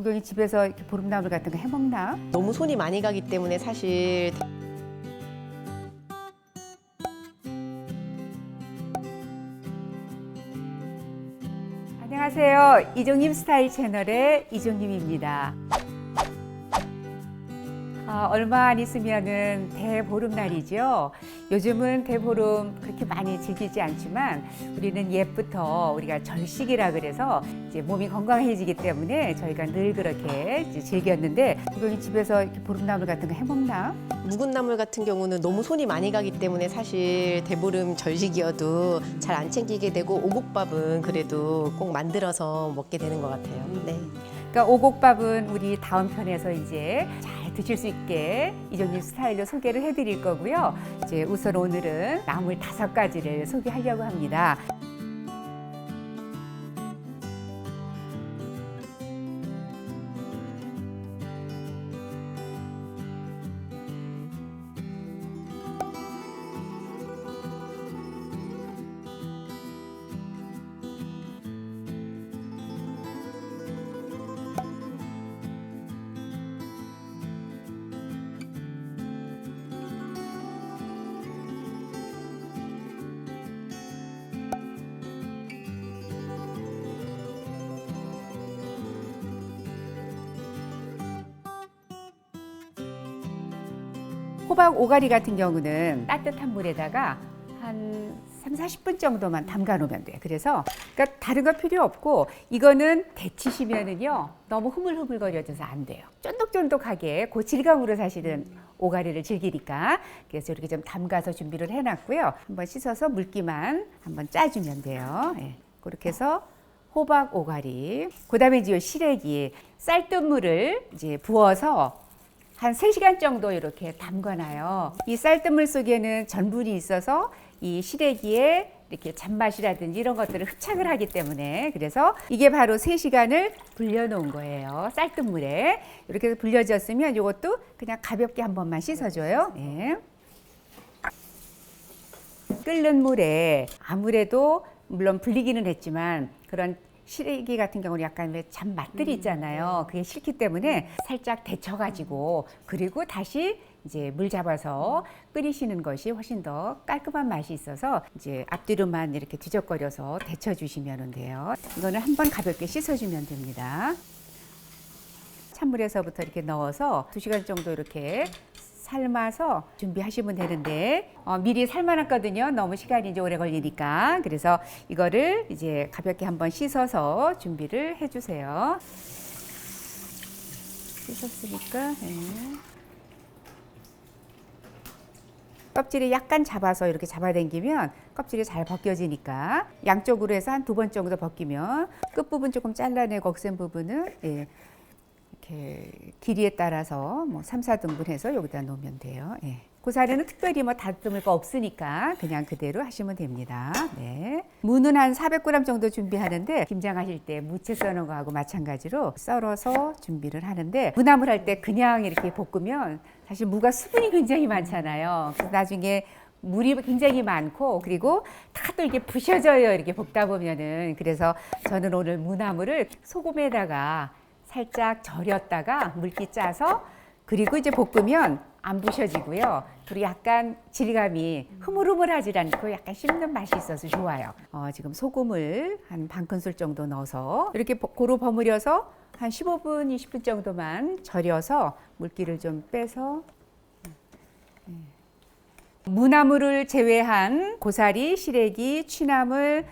구경이 집에서 이렇게 보름나물 같은 거 해먹나? 너무 손이 많이 가기 때문에 사실 안녕하세요. 이종님 스타일 채널의 이종님입니다. 아, 얼마 안 있으면은 대보름날이죠. 요즘은 대보름 그렇게 많이 즐기지 않지만 우리는 옛부터 우리가 절식이라 그래서 이제 몸이 건강해지기 때문에 저희가 늘 그렇게 이제 즐겼는데 구경이 집에서 이렇게 보름나물 같은 거 해먹나? 묵은 나물 같은 경우는 너무 손이 많이 가기 때문에 사실 대보름 절식이어도 잘 안 챙기게 되고 오곡밥은 그래도 꼭 만들어서 먹게 되는 것 같아요. 네. 그러니까 오곡밥은 우리 다음 편에서 이제 잘 드실 수 있게 이종님 스타일로 소개를 해드릴 거고요. 이제 우선 오늘은 나물 다섯 가지를 소개하려고 합니다. 호박 오가리 같은 경우는 따뜻한 물에다가 한 3, 40분 정도만 담가 놓으면 돼요. 그래서 그러니까 다른 거 필요 없고 이거는 데치시면은요. 너무 흐물흐물거려져서 안 돼요. 쫀득쫀득하게 그 질감으로 사실은 오가리를 즐기니까 그래서 이렇게 좀 담가서 준비를 해 놨고요. 한번 씻어서 물기만 한번 짜 주면 돼요. 예. 그렇게 해서 호박 오가리. 그다음에 이제 요 시래기 쌀뜨물을 이제 부어서 한 3시간 정도 이렇게 담가놔요. 이 쌀뜨물 속에는 전분이 있어서 이 시래기에 이렇게 잔맛이라든지 이런 것들을 흡착을 하기 때문에 그래서 이게 바로 3시간을 불려놓은 거예요. 쌀뜨물에. 이렇게 해서 불려졌으면 이것도 그냥 가볍게 한 번만 씻어줘요. 예. 끓는 물에 아무래도 물론 불리기는 했지만 그런 시래기 같은 경우는 약간 왜 잔맛들이 있잖아요. 그게 싫기 때문에 살짝 데쳐가지고 그리고 다시 이제 물 잡아서 끓이시는 것이 훨씬 더 깔끔한 맛이 있어서 이제 앞뒤로만 이렇게 뒤적거려서 데쳐 주시면 돼요. 이거는 한번 가볍게 씻어주면 됩니다. 찬물에서부터 이렇게 넣어서 두시간 정도 이렇게 삶아서 준비하시면 되는데 어, 미리 삶아놨거든요. 너무 시간이 이제 오래 걸리니까 그래서 이거를 이제 가볍게 한번 씻어서 준비를 해주세요. 씻었으니까 예. 껍질이 약간 잡아서 이렇게 잡아당기면 껍질이 잘 벗겨지니까 양쪽으로 해서 한 두 번 정도 벗기면 끝 부분 조금 잘라내고 억센 부분은 예, 이렇게 길이에 따라서 뭐 3, 4등분 해서 여기다 놓으면 돼요. 예. 고사리는 특별히 뭐 다듬을 거 없으니까 그냥 그대로 하시면 됩니다. 네. 무는 한 400g 정도 준비하는데 김장하실 때 무채 써는 거하고 마찬가지로 썰어서 준비를 하는데 무나물 할 때 그냥 이렇게 볶으면 사실 무가 수분이 굉장히 많잖아요. 그래서 나중에 물이 굉장히 많고 그리고 다 또 이렇게 부셔져요. 이렇게 볶다 보면은 그래서 저는 오늘 무나물을 소금에다가 살짝 절였다가 물기 짜서 그리고 이제 볶으면 안 부셔지고요. 그리고 약간 질감이 흐물흐물하지 않고 약간 씹는 맛이 있어서 좋아요. 어, 지금 소금을 한 반 큰술 정도 넣어서 이렇게 버- 고루 버무려서 한 15분, 20분 정도만 절여서 물기를 좀 빼서 무나물을 제외한 고사리, 시래기, 취나물,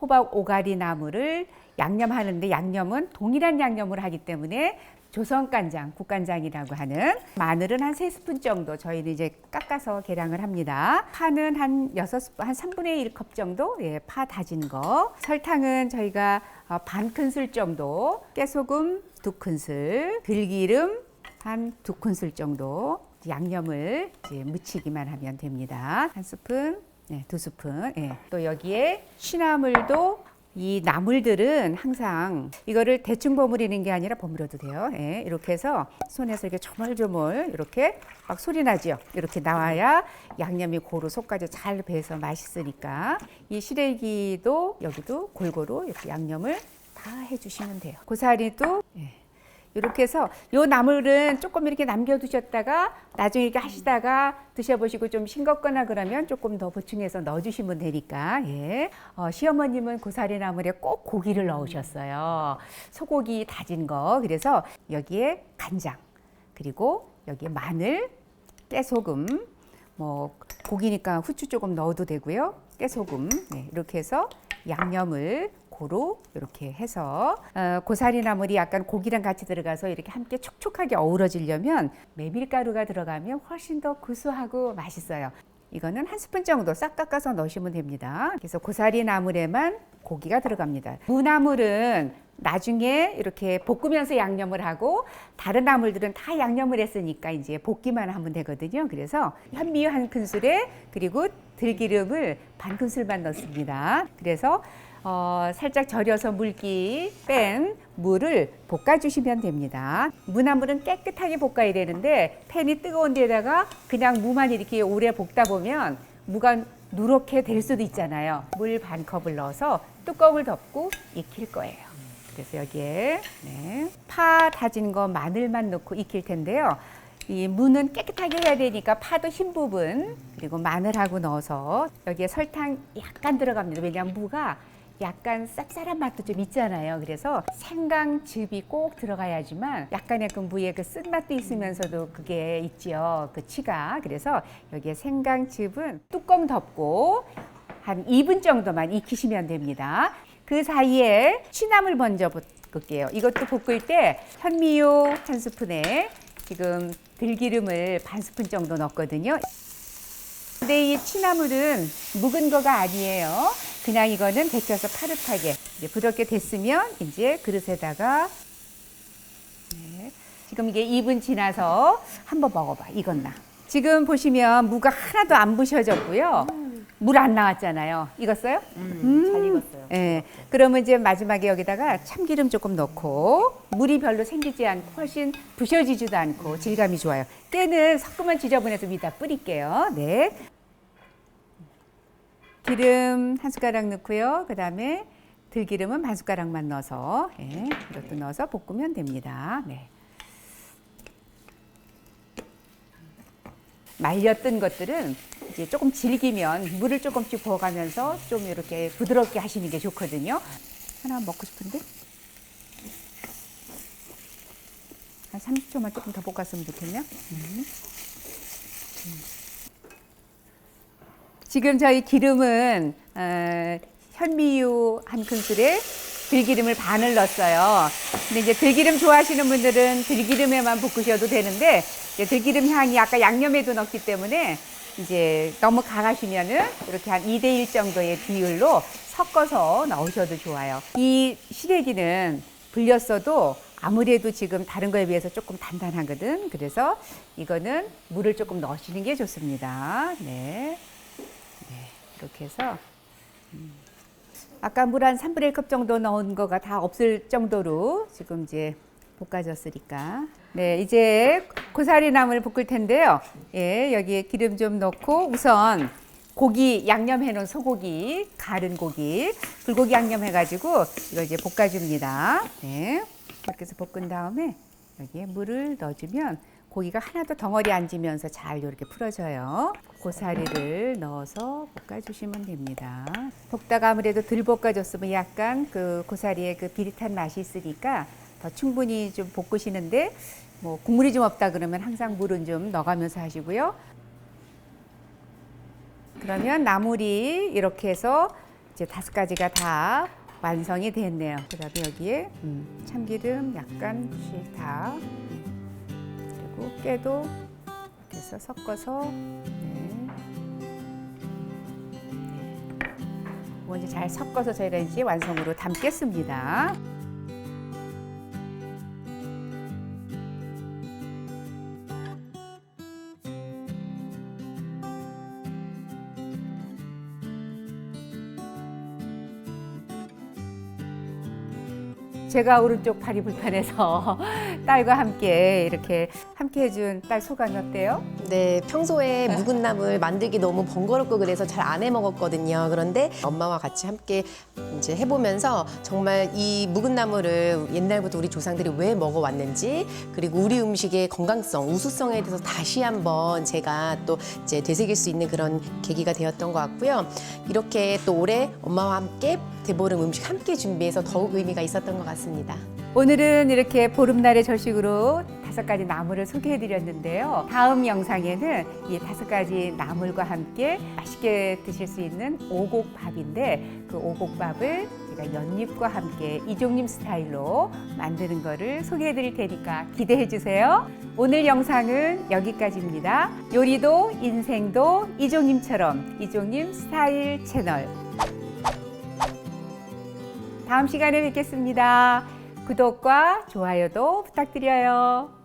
호박 오가리 나물을 양념하는데 양념은 동일한 양념을 하기 때문에 조선 간장, 국간장이라고 하는 마늘은 한 세 스푼 정도 저희는 이제 깎아서 계량을 합니다. 파는 한 여섯 스푼, 한 3분의 1컵 정도 예, 파 다진 거. 설탕은 저희가 어, 반 큰술 정도, 깨소금 두 큰술, 들기름 한 두 큰술 정도 양념을 이제 묻히기만 하면 됩니다. 한 스푼, 네, 두 스푼. 예. 또 여기에 취나물도 이 나물들은 항상 이거를 대충 버무리는 게 아니라 버무려도 돼요. 예, 이렇게 해서 손에서 이렇게 조물조물 이렇게 막 소리 나죠. 이렇게 나와야 양념이 고루 속까지 잘 배서 맛있으니까 이 시래기도 여기도 골고루 이렇게 양념을 다 해주시면 돼요. 고사리도 예, 이렇게 해서 요 나물은 조금 이렇게 남겨두셨다가 나중에 이렇게 하시다가 드셔보시고 좀 싱겁거나 그러면 조금 더 보충해서 넣어주시면 되니까 예. 어, 시어머님은 고사리 나물에 꼭 고기를 넣으셨어요. 소고기 다진 거 그래서 여기에 간장 그리고 여기에 마늘, 깨소금 뭐 고기니까 후추 조금 넣어도 되고요. 깨소금 네, 이렇게 해서 양념을 고루 이렇게 해서 어, 고사리 나물이 약간 고기랑 같이 들어가서 이렇게 함께 촉촉하게 어우러지려면 메밀가루가 들어가면 훨씬 더 구수하고 맛있어요. 이거는 한 스푼 정도 싹 깎아서 넣으시면 됩니다. 그래서 고사리 나물에만 고기가 들어갑니다. 무나물은 나중에 이렇게 볶으면서 양념을 하고 다른 나물들은 다 양념을 했으니까 이제 볶기만 하면 되거든요. 그래서 현미유 한 큰술에 그리고 들기름을 반 큰술만 넣습니다. 그래서 어, 살짝 절여서 물기 뺀 물을 볶아주시면 됩니다. 무나물은 깨끗하게 볶아야 되는데 팬이 뜨거운 데다가 그냥 무만 이렇게 오래 볶다 보면 무가 누렇게 될 수도 있잖아요. 물 반 컵을 넣어서 뚜껑을 덮고 익힐 거예요. 그래서 여기에 네, 파 다진 거 마늘만 넣고 익힐 텐데요. 이 무는 깨끗하게 해야 되니까 파도 흰 부분 그리고 마늘하고 넣어서 여기에 설탕 약간 들어갑니다. 왜냐하면 무가 약간 쌉쌀한 맛도 좀 있잖아요. 그래서 생강즙이 꼭 들어가야지만 약간의 그 무의 그 쓴맛도 있으면서도 그게 있지요. 그 치가. 그래서 여기에 생강즙은 뚜껑 덮고 한 2분 정도만 익히시면 됩니다. 그 사이에 취나물 먼저 볶을게요. 이것도 볶을 때 현미유 한 스푼에 지금 들기름을 반 스푼 정도 넣었거든요. 근데 이 취나물은 묵은 거가 아니에요. 그냥 이거는 데쳐서 파릇하게 이제 부드럽게 됐으면 이제 그릇에다가 네. 지금 이게 2분 지나서 한번 먹어봐. 익었나? 지금 보시면 무가 하나도 안 부셔졌고요. 물 안 나왔잖아요. 익었어요? 음, 잘 익었어요. 예. 그러면 이제 마지막에 여기다가 참기름 조금 넣고 물이 별로 생기지 않고 훨씬 부셔지지도 않고 질감이 좋아요. 때는 섞으면 지저분해서 위다 뿌릴게요. 네. 기름 한 숟가락 넣고요. 그 다음에 들기름은 반 숟가락만 넣어서 예, 이것도 넣어서 볶으면 됩니다. 네. 말렸던 것들은 이제 조금 질기면 물을 조금씩 부어가면서 좀 이렇게 부드럽게 하시는 게 좋거든요. 하나 먹고 싶은데? 한 30초만 조금 더 볶았으면 좋겠네요. 음. 음. 지금 저희 기름은 어, 현미유 한 큰술에 들기름을 반을 넣었어요. 근데 이제 들기름 좋아하시는 분들은 들기름에만 볶으셔도 되는데 들기름 향이 아까 양념에도 넣기 때문에 이제 너무 강하시면은 이렇게 한 2대1 정도의 비율로 섞어서 넣으셔도 좋아요. 이 시래기는 불렸어도 아무래도 지금 다른 거에 비해서 조금 단단하거든. 그래서 이거는 물을 조금 넣으시는 게 좋습니다. 네. 네. 이렇게 해서 음. 아까 물 한 3분의 1컵 정도 넣은 거가 다 없을 정도로 지금 이제 볶아졌으니까. 네, 이제 고사리 나물 볶을 텐데요. 예, 여기에 기름 좀 넣고 우선 고기 양념해 놓은 소고기, 가른 고기, 불고기 양념해 가지고 이걸 이제 볶아 줍니다. 네. 이렇게 해서 볶은 다음에 여기에 물을 넣어 주면 고기가 하나도 덩어리 앉으면서 잘 이렇게 풀어져요. 고사리를 넣어서 볶아주시면 됩니다. 볶다가 아무래도 덜 볶아줬으면 약간 그 고사리의 그 비릿한 맛이 있으니까 더 충분히 좀 볶으시는데 뭐 국물이 좀 없다 그러면 항상 물은 좀 넣어가면서 하시고요. 그러면 나물이 이렇게 해서 이제 다섯 가지가 다 완성이 됐네요. 그 다음에 여기에 음, 참기름 약간씩 다 그리고 깨도 이렇게 해서 섞어서 네. 네. 이거 이제 잘 섞어서 저희가 이제 완성으로 담겠습니다. 제가 오른쪽 팔이 불편해서 딸과 함께 이렇게 함께 해준 딸 소감이 어때요? 네, 평소에 묵은 나물 만들기 너무 번거롭고 그래서 잘 안 해 먹었거든요. 그런데 엄마와 같이 함께 이제 해보면서 정말 이 묵은 나물을 옛날부터 우리 조상들이 왜 먹어왔는지 그리고 우리 음식의 건강성, 우수성에 대해서 다시 한번 제가 또 이제 되새길 수 있는 그런 계기가 되었던 것 같고요. 이렇게 또 올해 엄마와 함께 대보름 음식 함께 준비해서 더욱 의미가 있었던 것 같습니다. 오늘은 이렇게 보름날의 절식으로 다섯 가지 나물을 소개해 드렸는데요. 다음 영상에는 이 다섯 가지 나물과 함께 맛있게 드실 수 있는 오곡밥인데 그 오곡밥을 제가 연잎과 함께 이종님 스타일로 만드는 거를 소개해 드릴 테니까 기대해 주세요. 오늘 영상은 여기까지입니다. 요리도 인생도 이종님처럼 이종님 스타일 채널 다음 시간에 뵙겠습니다. 구독과 좋아요도 부탁드려요.